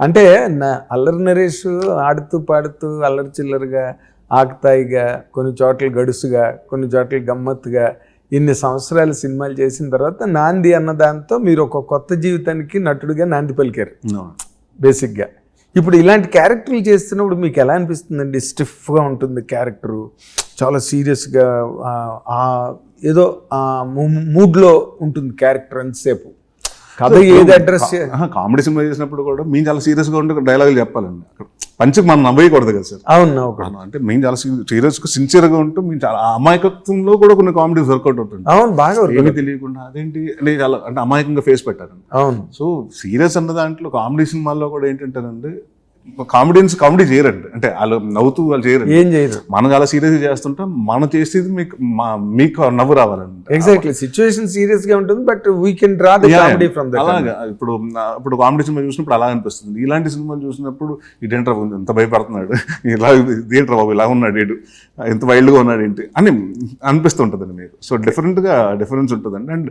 అంటే నా అల్లరి నరేష్ ఆడుతూ పాడుతూ అల్లరి చిల్లరగా ఆకతాయిగా కొన్ని చోట్ల గడుసుగా కొన్ని చోట్ల గమ్మత్తుగా ఇన్ని సంవత్సరాలు సినిమాలు చేసిన తర్వాత నాంది అన్న దాంతో మీరు ఒక కొత్త జీవితానికి నటుడిగా నాంది పలికారు. బేసిక్గా. ఇప్పుడు ఇలాంటి క్యారెక్టర్లు చేస్తున్నప్పుడు మీకు ఎలా అనిపిస్తుందండి? స్టిఫ్గా ఉంటుంది క్యారెక్టరు. చాలా సీరియస్గా ఏదో మూడ్లో ఉంటుంది క్యారెక్టర్ అంతసేపు. కథ ఏది అడ్రస్ కామెడీ సినిమా చేసినప్పుడు కూడా మేము చాలా సీరియస్గా ఉంటే డైలాగులు చెప్పాలండి. అక్కడ పంచకు మనం నవ్వేయకూడదు కదా సార్. అవును అంటే మేము చాలా సీరియస్గా సిన్సియర్గా ఉంటూ మేము చాలా అమాయకత్వంలో కూడా కొన్ని కామెడీస్ వర్కౌట్ అవుతుంది అవును బాగా ఏమీ తెలియకుండా అదేంటి అంటే చాలా అంటే అమాయకంగా ఫేస్ పెట్టారు అవును. సో సీరియస్ అన్న దాంట్లో కామెడీ సినిమాల్లో కూడా ఏంటంటేనండి కామెడీన్స్ కామెడీ చేయరండి. అంటే వాళ్ళు నవ్వుతూ వాళ్ళు చేయరండి. ఏం చేయదు మనం చాలా సీరియస్ చేస్తుంటాం మనం చేసేది మీకు మా- మీకు నవ్వు రావాలండి ఎగ్జాక్ట్లీ సిచ్యువేషన్ సీరియస్గా ఉంటుంది but we can draw the comedy from that అలాగా. ఇప్పుడు ఇప్పుడు కామెడీ సినిమా చూసినప్పుడు అలా అనిపిస్తుంది. ఇలాంటి సినిమాలు చూసినప్పుడు ఇదేంట్రా ఎంత భయపడుతున్నాడు. ఇలా ఇదేంట్రా బాబు ఇలా ఉన్నాడు వీడు. ఎంత వైల్డ్గా ఉన్నాడు ఏంటి అని అనిపిస్తుంటుందండి మీకు. సో డిఫరెంట్గా డిఫరెన్స్ ఉంటుందండి. అండ్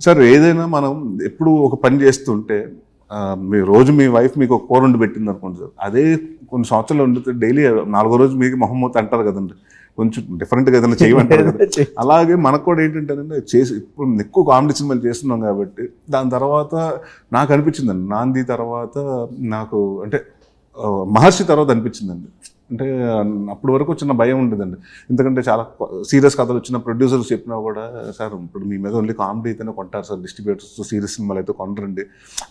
సార్ ఏదైనా మనం ఎప్పుడు ఒక పని చేస్తుంటే మీ రోజు మీ వైఫ్ మీకు ఒక కూర వండి పెట్టింది అనుకోండి సార్. అదే కొన్ని సంవత్సరాలు వండితే డైలీ నాలుగో రోజు మీకు మొహమ్మద్ అంటారు కదండి. కొంచెం డిఫరెంట్గా ఏదైనా చేయమంటారు కదా. అలాగే మనకు కూడా ఏంటంటేనంటే చేసి ఇప్పుడు ఎక్కువ కామెడీ సినిమాలు చేస్తున్నాం కాబట్టి దాని తర్వాత నాకు అనిపించిందండి. నాంది తర్వాత నాకు అంటే మహర్షి తర్వాత అనిపించిందండి. అంటే అప్పటి వరకు చిన్న భయం ఉండేదండి. ఎందుకంటే చాలా సీరియస్ కథలు వచ్చిన ప్రొడ్యూసర్స్ చెప్పినా కూడా సార్ ఇప్పుడు మీ మీద ఓన్లీ కామెడీ అయితేనే కొంటారు సార్ డిస్ట్రిబ్యూటర్స్ సీరియస్ సినిమాలు అయితే కొనరండి.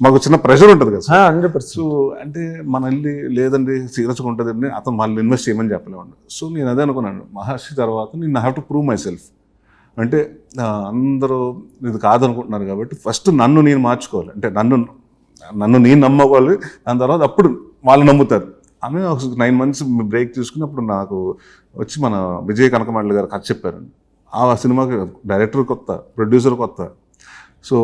మాకు చిన్న ప్రెషర్ ఉంటుంది కదా సార్. హండ్రెడ్ సో అంటే మన వెళ్ళి లేదండి సీరియస్గా ఉంటుందండి అతను మళ్ళీ ఇన్వెస్ట్ చేయమని చెప్పలేమండి. సో నేను అదే అనుకున్నాను మహర్షి తర్వాత నేను have to prove myself అంటే అందరూ ఇది కాదనుకుంటున్నారు కాబట్టి ఫస్ట్ నన్ను నేను మార్చుకోవాలి. అంటే నన్ను నన్ను నేను నమ్మకోవాలి దాని తర్వాత అప్పుడు వాళ్ళు నమ్ముతారు. అని ఒక నైన్ మంత్స్ బ్రేక్ తీసుకున్నప్పుడు నాకు వచ్చి మన విజయ్ కనకమండలి గారు కథ చెప్పారండి ఆ సినిమాకి డైరెక్టర్ కొత్త ప్రొడ్యూసర్ కొత్త. సో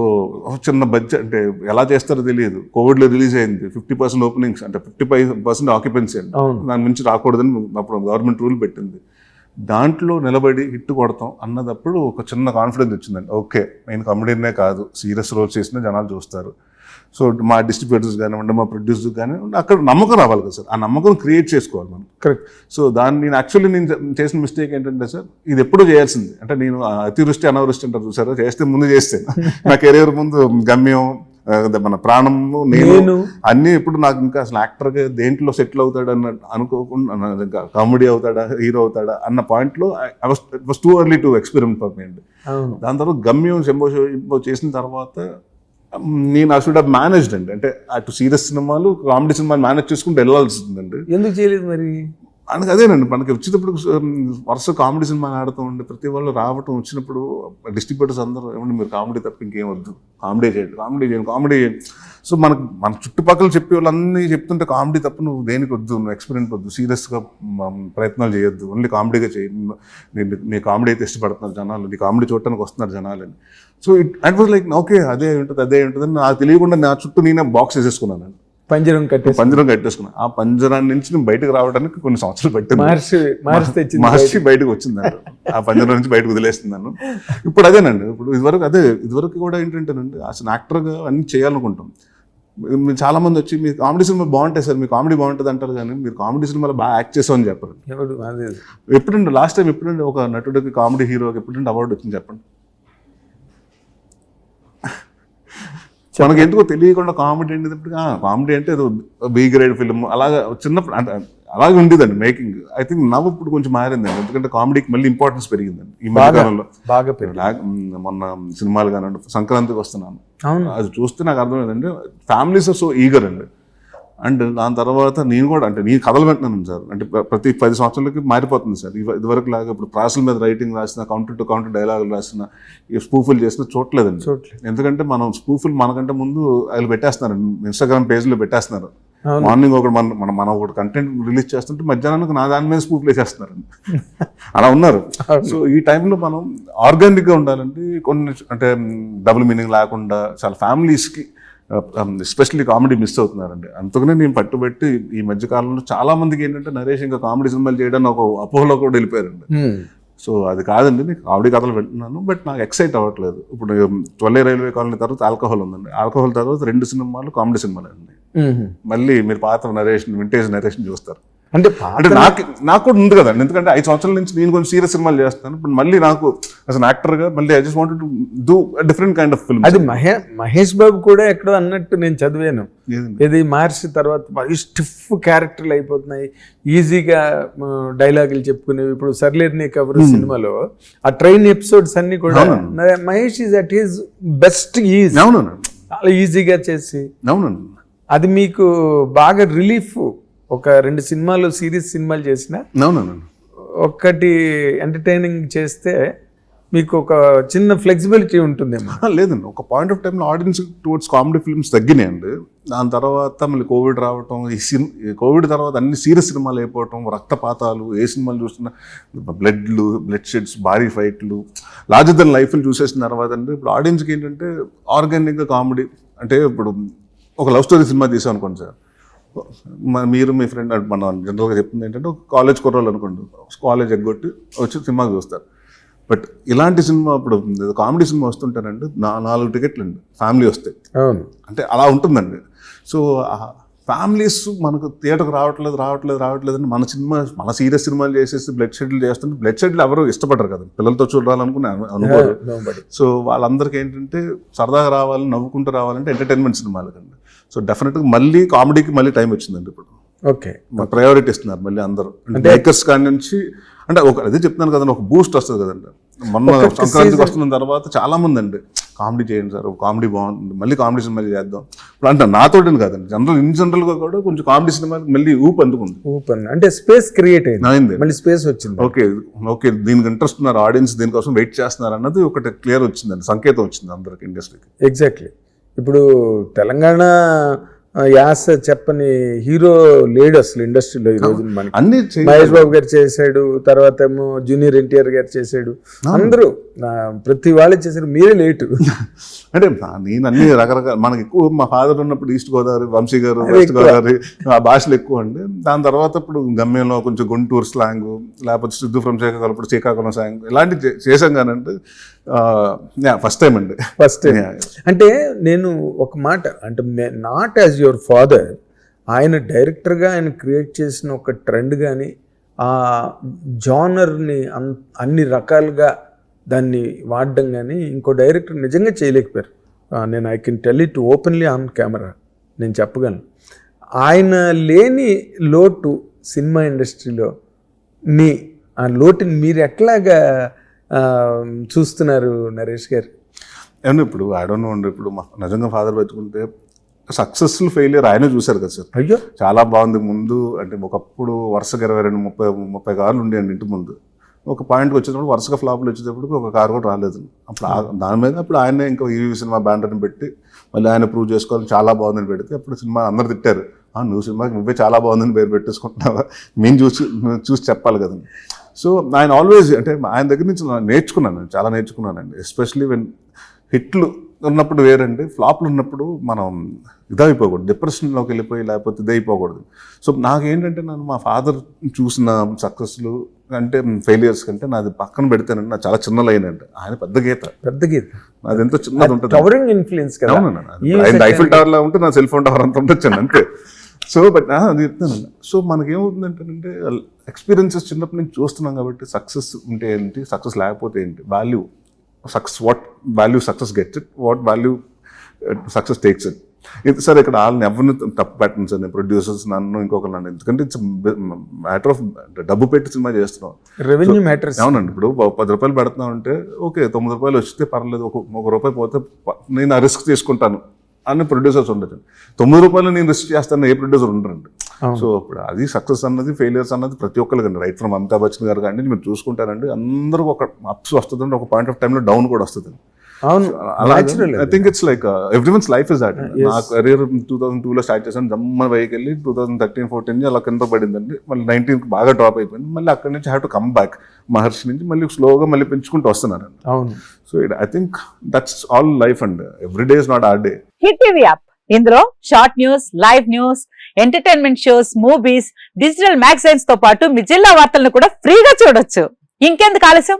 ఒక చిన్న బడ్జెట్ అంటే ఎలా చేస్తారో తెలియదు. కోవిడ్లో రిలీజ్ అయింది. ఫిఫ్టీ పర్సెంట్ ఓపెనింగ్స్ అంటే ఫిఫ్టీ ఫైవ్ పర్సెంట్ ఆక్యుపెన్సీ అండి దాని నుంచి రాకూడదని అప్పుడు గవర్నమెంట్ రూల్ పెట్టింది. దాంట్లో నిలబడి హిట్ కొడతాం అన్నదప్పుడు ఒక చిన్న కాన్ఫిడెన్స్ వచ్చిందండి. ఓకే నేను కమెడీనే కాదు. సీరియస్ రోల్ చేసిన జనాలు చూస్తారు. సో మా డిస్ట్రిబ్యూటర్స్ కానివ్వండి మా ప్రొడ్యూసర్స్ కానివ్వండి అక్కడ నమ్మకం రావాలి కదా సార్. ఆ నమ్మకం క్రియేట్ చేసుకోవాలి మనం. కరెక్ట్ సో దాన్ని నేను యాక్చువల్లీ నేను చేసిన మిస్టేక్ ఏంటంటే సార్ ఇది ఎప్పుడూ చేయాల్సింది. అంటే నేను అతివృష్టి అనావృష్టి అంటారు చూసారా? చేస్తే ముందు చేస్తే. నా కెరీర్ ముందు గమ్యం మన ప్రాణము నేను నేను. అన్నీ ఇప్పుడు నాకు ఇంకా అసలు యాక్టర్గా దేంట్లో సెటిల్ అవుతాడు అన్న అనుకోకుండా కామెడీ అవుతాడా హీరో అవుతాడా అన్న పాయింట్లో it was too early to experiment for me అండి. దాని తర్వాత గమ్యం శంభో చేసిన తర్వాత నేను ఆ షుడ్ హావ్ మేనేజ్డ్ అండి. అంటే అటు సీరియస్ సినిమాలు కామెడీ సినిమాలు మేనేజ్ చేసుకుంటూ వెళ్ళాల్సిందండి ఎందుకు చేయలేదు మరి? అందుకు అదేనండి మనకి వచ్చేటప్పుడు వరుస కామెడీ సినిమాలు ఆడుతూ ఉండే ప్రతి వాళ్ళు రావటం వచ్చినప్పుడు డిస్ట్రిబ్యూటర్స్ అందరూ ఏమంటే మీరు కామెడీ తప్ప ఇంకేం వద్దు. కామెడీ చేయండి కామెడీ చేయండి కామెడీ చేయండి. సో మనకు మన చుట్టుపక్కల చెప్పే వాళ్ళన్నీ చెప్తుంటే కామెడీ తప్ప నువ్వు దేనికి వద్దు నువ్వు ఎక్స్పీరియన్స్ వద్దు సీరియస్గా ప్రయత్నాలు చేయొద్దు. ఓన్లీ కామెడీగా చేయి. నేను నీ కామెడీ అయితే ఇష్టపడుతున్నారు జనాలు నీ కామెడీ చూడటానికి వస్తున్నారు జనాలని so it and was like okay అదే ఉంటుంది అదే ఉంటుంది అని నాకు తెలియకుండా నా చుట్టూ నేనే బాక్స్ వేసేసుకున్నాను పంజరం కట్టేసి పంజరం కట్టేసుకున్నాను ఆ పంజరాన్ని నుంచి నేను బయటకు రావడానికి కొన్ని సంవత్సరాలు పట్టింది. మహర్షి మహర్షి తెచ్చింది మహర్షి బయటకు. వచ్చిందండి. ఆ పంజరం నుంచి బయటకు వదిలేస్తున్నాను. ఇప్పుడు అదేనండి. ఇప్పుడు ఇదివరకు అదే ఇదివరకు కూడా ఏంటంటేనండి అసలు యాక్టర్గా అన్ని చేయాలనుకుంటాం. మీరు చాలా మంది వచ్చి మీ కామెడీ సినిమా బాగుంటాయి సార్ మీ కామెడీ బాగుంటుంది అంటారు కానీ మీరు కామెడీ సినిమాలో బాగా యాక్ట్ చేసామని చెప్పరు. ఎప్పుడండి లాస్ట్ టైం ఎప్పుడండి ఒక నటుడికి కామెడీ హీరోకి ఎప్పుడండి అవార్డు వచ్చింది చెప్పండి? మనకి ఎందుకో తెలియకుండా కామెడీ అంటే కామెడీ అంటే ఏదో బి గ్రేడ్ ఫిల్మ్ అలాగా చిన్నప్పుడు అంటే అలాగే ఉండేదండి మేకింగ్. ఐ థింక్ నవ్వు ఇప్పుడు కొంచెం మారిందండి ఎందుకంటే కామెడీకి మళ్ళీ ఇంపార్టెన్స్ పెరిగిందండి. ఈ మధ్య బాగా. మొన్న సినిమాలు కానివ్వండి సంక్రాంతికి వస్తున్నాను. అది చూస్తే నాకు అర్థమైందంటే ఫ్యామిలీస్ ఆర్ సో ఈగర్ అండి. అండ్ దాని తర్వాత నేను కూడా అంటే నేను కథలు వింటున్నాను సార్. అంటే ప్ర- ప్రతి పది సంవత్సరాలకి మారిపోతుంది సార్. ఇదివరకు లాగా ఇప్పుడు ప్రాసల మీద రైటింగ్ రాసిన కౌంటర్ టు కౌంటర్ డైలాగులు రాసిన ఈ స్పూఫుల్ చేసిన చూడలేదండి చూడలేదు ఎందుకంటే మనం స్పూఫుల్ మనకంటే ముందు వాళ్ళు పెట్టేస్తున్నారు. ఇన్స్టాగ్రామ్ పేజ్లో పెట్టేస్తున్నారు. మార్నింగ్ ఒకటి మన మన మనం ఒకటి కంటెంట్ రిలీజ్ చేస్తుంటే మధ్యాహ్నానికి నా దాని మీద స్పూఫ్ వేసేస్తున్నారు అలా ఉన్నారు. సో ఈ టైంలో మనం ఆర్గానిక్గా ఉండాలంటే కొన్ని అంటే డబుల్ మీనింగ్ లేకుండా చాలా ఫ్యామిలీస్కి ఎస్పెషల్లీ కామెడీ మిస్ అవుతున్నారండి. అందుకనే నేను పట్టుబట్టి ఈ మధ్య కాలంలో చాలా మందికి ఏంటంటే నరేష్ ఇంకా కామెడీ సినిమాలు చేయడానికి ఒక అపోహలో కూడా వెళ్ళిపోయారండి. Hmm. సో అది కాదండి నీకు ఆవిడ కథలు వింటున్నాను బట్ నాకు ఎక్సైట్ అవ్వట్లేదు. ఇప్పుడు ట్వెల్వ్ రైల్వే కాలనీ తర్వాత ఆల్కహాల్ ఉందండి. ఆల్కహాల్ తర్వాత రెండు సినిమాలు కామెడీ సినిమాలు అండి. మ్మ్. మళ్ళీ మీరు పాత నరేషన్ వింటేజ్ నరేషన్ చూస్తారు. అంటే అంటే నాకు నాకు కూడా ఉంది కదండి. ఎందుకంటే ఐదు సంవత్సరాల నుంచి నేను కొంచెం సీరియస్ సినిమాలు చేస్తాను ఇప్పుడు మళ్ళీ నాకు అస్ అన్ యాక్టర్గా మళ్ళీ I just want to do different kind of film అది మహే మహేష్ బాబు కూడా ఎక్కడో అన్నట్టు నేను చదివాను. ఇది మహర్షి తర్వాత బాగా స్టిఫ్ క్యారెక్టర్లు అయిపోతున్నాయి. ఈజీగా డైలాగులు చెప్పుకునేవి. ఇప్పుడు సర్లేరు నీ కవర్ సినిమాలో ఆ ట్రైన్ ఎపిసోడ్స్ అన్ని కూడా Mahesh is at is best is అవునండి చాలా ఈజీగా చేసి. అవునండి అది మీకు బాగా రిలీఫ్ ఒక రెండు సినిమాలు సిరీస్ సినిమాలు చేసిన ఒక్కటి ఎంటర్టైనింగ్ చేస్తే మీకు ఒక చిన్న ఫ్లెక్సిబిలిటీ ఉంటుందేమో. ఆ, లేదండి. ఒక పాయింట్ ఆఫ్ టైంలో ఆడియన్స్ టువర్డ్స్ కామెడీ ఫిల్మ్స్ తగ్గినాయండి. దాని తర్వాత మళ్ళీ కోవిడ్ రావటం ఈ సిన్ కోవిడ్ తర్వాత అన్ని సీరియస్ సినిమాలు అయిపోవటం రక్తపాతాలు ఏ సినిమాలు చూస్తున్నా బ్లడ్లు బ్లడ్ షెడ్స్ భారీ ఫైట్లు లార్జర్ దెన్ లైఫ్లు చూసేసిన తర్వాత అంటే ఇప్పుడు ఆడియన్స్కి ఏంటంటే ఆర్గానిక్గా కామెడీ అంటే ఇప్పుడు ఒక లవ్ స్టోరీ సినిమా తీసాం అనుకోండి సార్. మీరు మీ ఫ్రెండ్ మన జనరల్గా చెప్తుంది ఏంటంటే ఒక కాలేజ్ కుర్రోళ్ళు అనుకోండి కాలేజ్ ఎగ్గొట్టి వచ్చి సినిమా చూస్తారు. బట్ ఇలాంటి సినిమా ఇప్పుడు కామెడీ సినిమా వస్తుంటారండి నా నాలుగు టికెట్లు అండి ఫ్యామిలీ వస్తాయి అంటే అలా ఉంటుందండి. సో ఫ్యామిలీస్ మనకు థియేటర్కి రావట్లేదు రావట్లేదు రావట్లేదు అని మన సినిమా మన సీరియస్ సినిమాలు చేసేసి బ్లడ్ షెడ్యూల్ చేస్తుంటే బ్లడ్ షెడ్యూల్ ఎవరు ఇష్టపడరు కదా. పిల్లలతో చూడాలనుకుని అను- అనుకోరు. సో వాళ్ళందరికీ ఏంటంటే సరదాగా రావాలి నవ్వుకుంటూ రావాలంటే ఎంటర్టైన్మెంట్ సినిమాలు కండి. సో డెఫినెట్గా మళ్ళీ కామెడీకి మళ్ళీ టైం వచ్చిందండి ఇప్పుడు. ఓకే. ప్రయారిటీ ఇస్తున్నారు మళ్ళీ అందరూ. అంటే మేకర్స్ కాడి నుంచి అంటే ఒక అదే చెప్తున్నాను కదండి ఒక బూస్ట్ వస్తుంది కదండి. మొన్న సంక్రాంతికి వస్తున్న తర్వాత చాలా మంది అండి. కామెడీ చేయండి సార్ కామెడీ బాగుంటుంది మళ్ళీ కామెడీ సినిమా చేద్దాం. ఇప్పుడు అంటే నాతోటి కాదండి. జనరల్ ఇన్ జనరల్గా కూడా కొంచెం కామెడీ సినిమాకి మళ్ళీ ఊపు అందుకుంది. ఓపెన్ అంటే స్పేస్ క్రియేట్ అయింది. మళ్ళీ స్పేస్ వచ్చింది. ఓకే ఓకే దీనికి ఇంట్రెస్ట్ ఉన్నారు ఆడియన్స్ దీనికోసం వెయిట్ చేస్తున్నారు అన్నది ఒకటి క్లియర్ వచ్చిందండి సంకేతం వచ్చింది అందరికి ఇండస్ట్రీకి. ఎగ్జాక్ట్లీ ఇప్పుడు తెలంగాణ యాస చెప్పని హీరో లేడు అసలు ఇండస్ట్రీలో ఈ రోజు మనకి. అన్ని మహేష్ బాబు గారు చేశాడు తర్వాత ఏమో జూనియర్ ఎన్టీఆర్ గారు చేశాడు. అందరూ ప్రతి వాళ్ళు చేశారు మీరే లేటు. అంటే నేను అన్ని రకరకాల మనకి ఎక్కువ మా ఫాదర్ ఉన్నప్పుడు ఈస్ట్ గోదావరి వంశీ గారు వెస్ట్ గోదావరి ఆ భాషలు ఎక్కువ అండి. దాని తర్వాత ఇప్పుడు గమ్యంలో కొంచెం గుంటూరు స్లాంగ్ లేకపోతే సిద్ధు ఫ్రమ్ శ్రీకాకుళం ఇప్పుడు శ్రీకాకుళం స్లాంగ్ ఇలాంటి చే- చేశాం కానండి ఫస్ట్ టైం అండి. First Yeah. అంటే నేను ఒక మాట అంటే నాట్ యాజ్ యువర్ ఫాదర్ ఆయన డైరెక్టర్గా ఆయన క్రియేట్ చేసిన ఒక ట్రెండ్ కానీ ఆ జానర్ని అన్ అన్ని రకాలుగా దాన్ని వాడడం కానీ ఇంకో డైరెక్టర్ నిజంగా చేయలేకపోయారు. నేను I can tell it openly on camera నేను చెప్పగలను. ఆయన లేని లోటు సినిమా ఇండస్ట్రీలో నీ ఆ లోటుని మీరు ఎట్లాగా చూస్తున్నారు నరేష్ గారు. ఏమన్నా ఇప్పుడు ఐ డోంట్ నో అండి ఇప్పుడు మా నిజంగా ఫాదర్ పెట్టుకుంటే సక్సెస్ఫుల్ ఫెయిలియర్ ఆయన చూశారు కదా సార్. అయ్యో. చాలా బాగుంది ముందు అంటే ఒకప్పుడు వరుసగా ఇరవై రెండు ముప్పై ముప్పై కార్లు ఉండేయండి ఇంటి ముందు. ఒక పాయింట్కి వచ్చేటప్పుడు వరుసగా ఫ్లాప్లు వచ్చేటప్పుడు ఒక కారు కూడా రాలేదు. అప్పుడు దాని మీద అప్పుడు ఆయనే ఇంకా ఈ సినిమా బ్యానర్ని పెట్టి మళ్ళీ ఆయన ప్రూవ్ చేసుకోవాలి చాలా బాగుందని పెడితే అప్పుడు సినిమా అందరు తిట్టారు. "ఆ, నువ్వు సినిమాకి నువ్వే చాలా బాగుందని పేరు పెట్టేసుకుంటున్నావా? మేము చూసి చూసి చెప్పాలి కదా సో ఆయన ఆల్వేస్ అంటే ఆయన దగ్గర నుంచి నేను నేర్చుకున్నాను నేను చాలా నేర్చుకున్నానండి. ఎస్పెషలీ వెన్ హిట్లు ఉన్నప్పుడు వేరండి ఫ్లాప్లు ఉన్నప్పుడు మనం ఇదైపోకూడదు. డిప్రెషన్లోకి వెళ్ళిపోయి లేకపోతే ఇదైపోకూడదు. సో నాకేంటంటే నేను మా ఫాదర్ చూసిన సక్సెస్లు అంటే ఫెయిలియర్స్ కంటే నాది పక్కన పెడితేనండి నా చాలా చిన్న లైన్ అండి. ఆయన పెద్ద గీత. పెద్ద గీత. అది ఎంతో చిన్నది ఉంటుంది ఇన్ఫ్లుయెన్స్ కదా. అవునండి. ఐఫిల్ టవర్ లా ఉంటే నా సెల్ ఫోన్ టవర్ అంత ఉండొచ్చండి అంతే. సో బట్ అది చెప్తానండి సో మనకేమవుతుందంటే ఎక్స్పీరియన్సెస్ చిన్నప్పటి నుంచి చూస్తున్నాం కాబట్టి సక్సెస్ ఉంటే ఏంటి సక్సెస్ లేకపోతే ఏంటి value success what value success gets it what value success takes it ఇది సార్ ఇక్కడ వాళ్ళని ఎవరిని తప్పు పెట్టండి సార్ నేను ప్రొడ్యూసర్స్ నన్ను ఇంకొకరు నన్ను ఎందుకంటే ఇట్స్ మ్యాటర్ ఆఫ్ డబ్బు పెట్టి సినిమా చేస్తున్నాం. రెవెన్యూ మ్యాటర్స్ అవునండి ఇప్పుడు పది రూపాయలు పెడుతున్నాం అంటే ఓకే తొమ్మిది రూపాయలు వస్తే పర్లేదు ఒక ఒక రూపాయి పోతే నేను ఆ రిస్క్ తీసుకుంటాను. అని ప్రొడ్యూసర్స్ ఉండదు తొమ్మిది రూపాయలు నేను రిస్క్ చేస్తాను ఏ ప్రొడ్యూసర్ ఉండరండి. సో ఇప్పుడు అది సక్సెస్ అన్నది ఫెయిలియర్స్ అన్నది ప్రతి ఒక్కరికి అండి రైట్ ఫ్రమ్ అమితాబ్ బచ్చన్ గారు కానీ మీరు చూసుకుంటారండి అందరూ ఒక అప్స్ వస్తుందండి. ఒక పాయింట్ ఆఫ్ టైంలో డౌన్ కూడా వస్తుంది అవును. I think it's like every one's life is that నా కెరీర్ టూ థౌసండ్ టూలో స్టార్ట్ చేశాను. జమ్మన పైకి వెళ్ళి టూ థౌసండ్ థర్టీన్ ఫోర్టీన్ అలా కింద పడిందండి. మళ్ళీ నైన్టీన్కి బాగా డ్రాప్ అయిపోయింది. మళ్ళీ అక్కడి నుంచి have to come back Maharshi నుంచి మళ్ళీ స్లోగా మళ్ళీ పెంచుకుంటూ వస్తున్నారండి అవును. So I think that's all life and every day is not our day hit TV app ఇందులో short news live news entertainment shows movies digital మ్యాగజైన్స్తో పాటు మీ జిల్లా వార్తలను కూడా ఫ్రీగా చూడొచ్చు. ఇంకెందుకు ఆలస్యం?